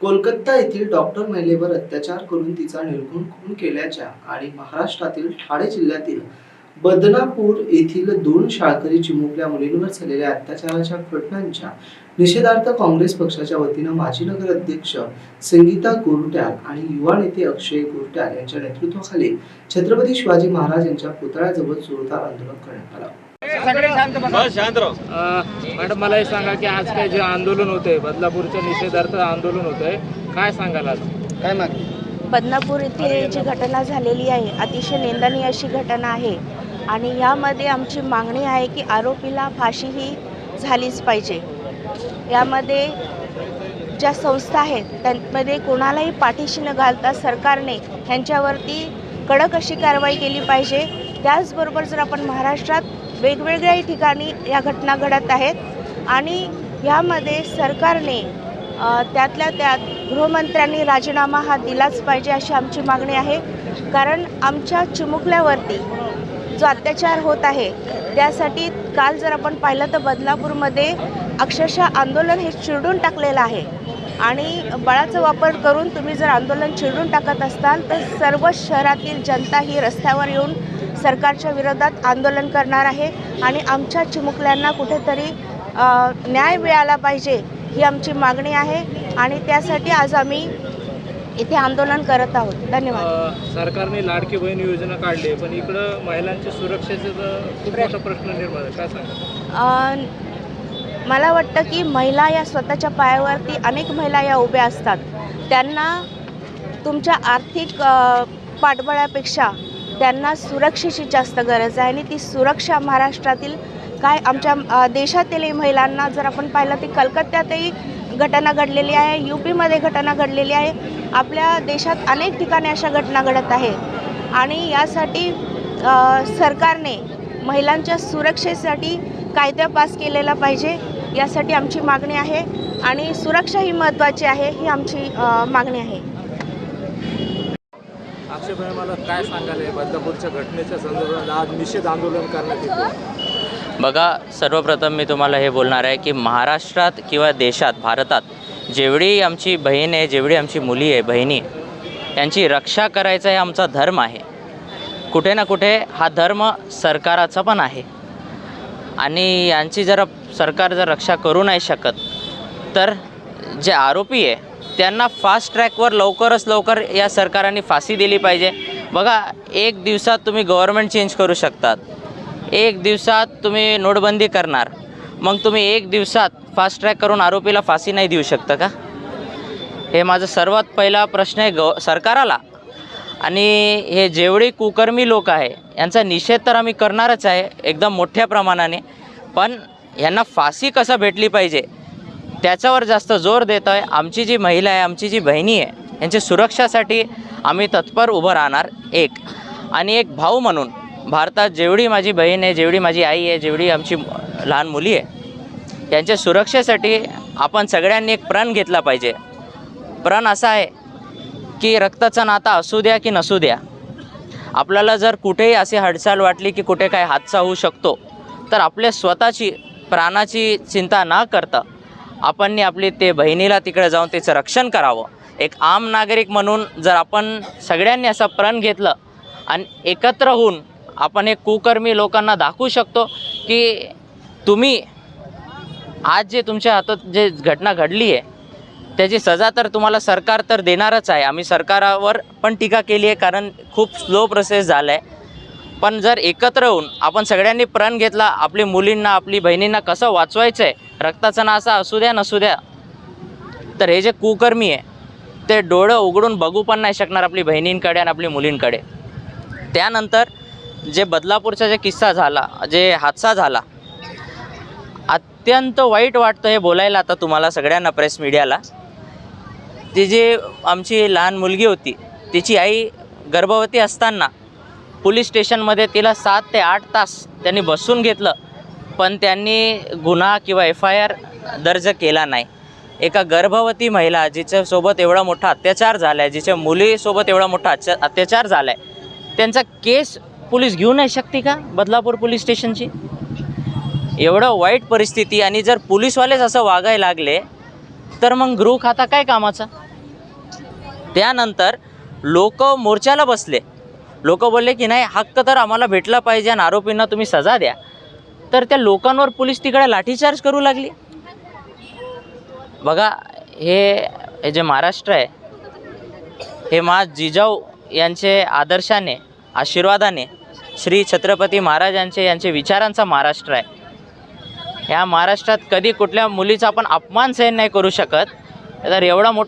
कोलकाता येथील डॉक्टर महिलेवर अत्याचार करून तिचा निर्घुण खून केल्याच्या आणि महाराष्ट्रातील ठाणे जिल्ह्यातील बदनापूर येथील दोन शाळकरी चिमुकल्या मुलींवर झालेल्या अत्याचाराच्या घटनांच्या निषेधार्थ काँग्रेस पक्षाच्या वतीनं माजी नगर अध्यक्ष संगीता गोरट्याल आणि युवा नेते अक्षय गोरट्याल यांच्या नेतृत्वाखाली छत्रपती शिवाजी महाराज यांच्या पुतळ्याजवळ जोरदार आंदोलन करण्यात आलं. मॅडम मला हे सांगा की आज काय जे आंदोलन होतंय बदलापूरच्या निषेधार्थ आंदोलन होतंय काय सांगाल आज? काय मागणी? बदनापूर येथे जी घटना झालेली आहे अतिशय निंदनीय अशी घटना आहे. आणि यामध्ये आमची मागणी आहे की आरोपीला फाशी ही झालीच पाहिजे. यामध्ये ज्या संस्था आहेत त्यांमध्ये कोणालाही पाठीशी न घालता सरकारने ह्यांच्यावरती कडक अशी कारवाई केली पाहिजे. त्याचबरोबर जर आपण महाराष्ट्रात वेगवेगळ्याही ठिकाणी या घटना घडत आहेत आणि ह्यामध्ये सरकारने त्यातल्या त्यात गृहमंत्र्यांनी राजीनामा हा दिलाच पाहिजे अशी आमची मागणी आहे. कारण आमच्या चिमुकल्यावरती जो अत्याचार होत आहे त्यासाठी काल जर आपण पाहिलं तर बदलापूरमध्ये अक्षरशः आंदोलन हे चिरडून टाकलेलं आहे. आणि बळाचा वापर करून तुम्ही जर आंदोलन चिरडून टाकत असाल तर सर्व शहरातील जनता ही रस्त्यावर येऊन सरकारच्या विरोधात आंदोलन करणार आहे आणि आमच्या चिमुकल्यांना कुठेतरी न्याय मिळाला पाहिजे ही आमची मागणी आहे आणि त्यासाठी आज आम्ही इथे आंदोलन करत आहोत. धन्यवाद. सरकारने लाडकी बहीण योजना काढली पण इकडं महिलांच्या सुरक्षेचा प्रश्न निर्माण काय सांगा मला वाटतं की महिला या स्वतःच्या पायावरती अनेक महिला या उभ्या असतात. त्यांना तुमच्या आर्थिक पाठबळापेक्षा त्यांना सुरक्षेची जास्त गरज आहे आणि ती सुरक्षा महाराष्ट्रातील काय आमच्या देशातीलही महिलांना जर आपण पाहिलं ती कलकत्त्यातही घटना घडलेली आहे यू पीमध्ये घटना घडलेली आहे. आपल्या देशात अनेक ठिकाणी अशा घटना घडत आहेत आणि यासाठी सरकारने महिलांच्या सुरक्षेसाठी कायदा पास केलेला पाहिजे यासाठी आमची मागणी आहे. आणि सुरक्षा ही महत्त्वाची आहे ही आमची मागणी आहे. अक्षयभाई मला काय सांगाल बदलापूरच्या घटनेच्या संदर्भात आज निषेध आंदोलन करण्यात येतो बघा सर्वप्रथम मी तुम्हाला हे बोलणार आहे की महाराष्ट्रात किंवा देशात भारतात जेवढी आमची बहीण आहे जेवढी आमची मुली आहे बहिणी यांची रक्षा करायचा हे आमचा धर्म आहे. कुठे ना कुठे हा धर्म सरकाराचा पण आहे. आणि यांची जर सरकार जर रक्षा करू नाही शकत तर जे आरोपी आहे त्यांना फास्ट ट्रॅकवर लवकरच लवकर या सरकाराने फाशी दिली पाहिजे. बघा एक दिवसात तुम्ही गव्हर्मेंट चेंज करू शकतात. एक दिवसात तुम्ही नोटबंदी करणार. मग तुम्ही एक दिवसात फास्ट ट्रॅक करून आरोपीला फाशी नाही देऊ शकता का? हे माझा सर्वात पहिला प्रश्न आहे गव सरकाराला. आणि हे जेवढे कुकर्मी लोक आहे यांचा निषेध तर आम्ही करणारच आहे एकदम मोठ्या प्रमाणाने. पण यांना फाशी कसं भेटली पाहिजे? त्याच्यावर जास्त जोर देतो आहे आमची जी महिला आहे आमची जी बहिणी आहे यांच्या सुरक्षासाठी आम्ही तत्पर उभं राहणार एक. आणि एक भाऊ म्हणून भारतात जेवढी माझी बहीण आहे जेवढी माझी आई आहे जेवढी आमची लहान मुली आहे त्यांच्या सुरक्षेसाठी आपण सगळ्यांनी एक प्रण घेतला पाहिजे. प्रण असा आहे की रक्ताचा नाता असू द्या की नसू द्या आपल्याला जर कुठेही अशी हालचाल वाटली की कुठे काय हादसा होऊ शकतो तर आपल्या स्वतःची प्राणाची चिंता न करता आपणनी आपली ते बहिणीला तिकडे जाऊन त्याचं रक्षण करावं. एक आम नागरिक म्हणून जर आपण सगळ्यांनी असं प्रण घेतलं आणि एकत्र होऊन आपण एक कुकर्मी लोकांना दाखवू शकतो की तुम्ही आज जे तुमच्या हातात जे घटना घडली आहे त्याची सजा तर तुम्हाला सरकार तर देणारच आहे. आम्ही सरकारावर पण टीका केली आहे कारण खूप स्लो प्रोसेस झाला आहे पण जर एकत्र होऊन आपण सगळ्यांनी प्रण घेतला आपली मुलींना आपली बहिणींना कसं वाचवायचं आहे रक्ताचा नासा असू द्या नसू द्या. तर हे जे कुकर्मी आहे ते डोळं उघडून बघू पण नाही शकणार आपली बहिणींकडे आणि आपली मुलींकडे. त्यानंतर जे बदलापूरचा जे किस्सा झाला जे हादसा झाला अत्यंत वाईट वाटतं हे बोलायला आता तुम्हाला सगळ्यांना प्रेस मीडियाला ती जी आमची लहान मुलगी होती तिची आई गर्भवती असताना पोलीस स्टेशनमध्ये तिला सात ते आठ तास त्यांनी बसून घेतलं. पण त्यांनी गुन्हा किंवा एफ आय आर दर्ज केला नाही. एका गर्भवती महिला जिच्यासोबत एवढा मोठा अत्याचार झाला आहे जिच्या मुलीसोबत एवढा मोठा अत्या अत्याचार झाला आहे त्यांचा केस पोलीस घेऊ नाही शकते का बदलापूर पोलीस स्टेशनची? एवढं वाईट परिस्थिती आणि जर पोलीसवालेच असं वागायला लागले तर मग गृह खाता काय कामाचा? त्यानंतर लोक मोर्चाला बसले. लोक बोलले की नाही हक्क तर आम्हाला भेटला पाहिजे आणि आरोपींना तुम्ही सजा द्या. तर त्या लोकांवर पोलीस तिकडे लाठीचार्ज करू लागली. बघा हे हे जे महाराष्ट्र आहे हे मा जिजाऊ यांचे आदर्शाने आशीर्वादाने श्री छत्रपती महाराज यांचे विचारांचा महाराष्ट्र आहे. ह्या महाराष्ट्रात कधी कुठल्या मुलीचा आपण अपमान सहन नाही करू शकत. तर एवढा मोठा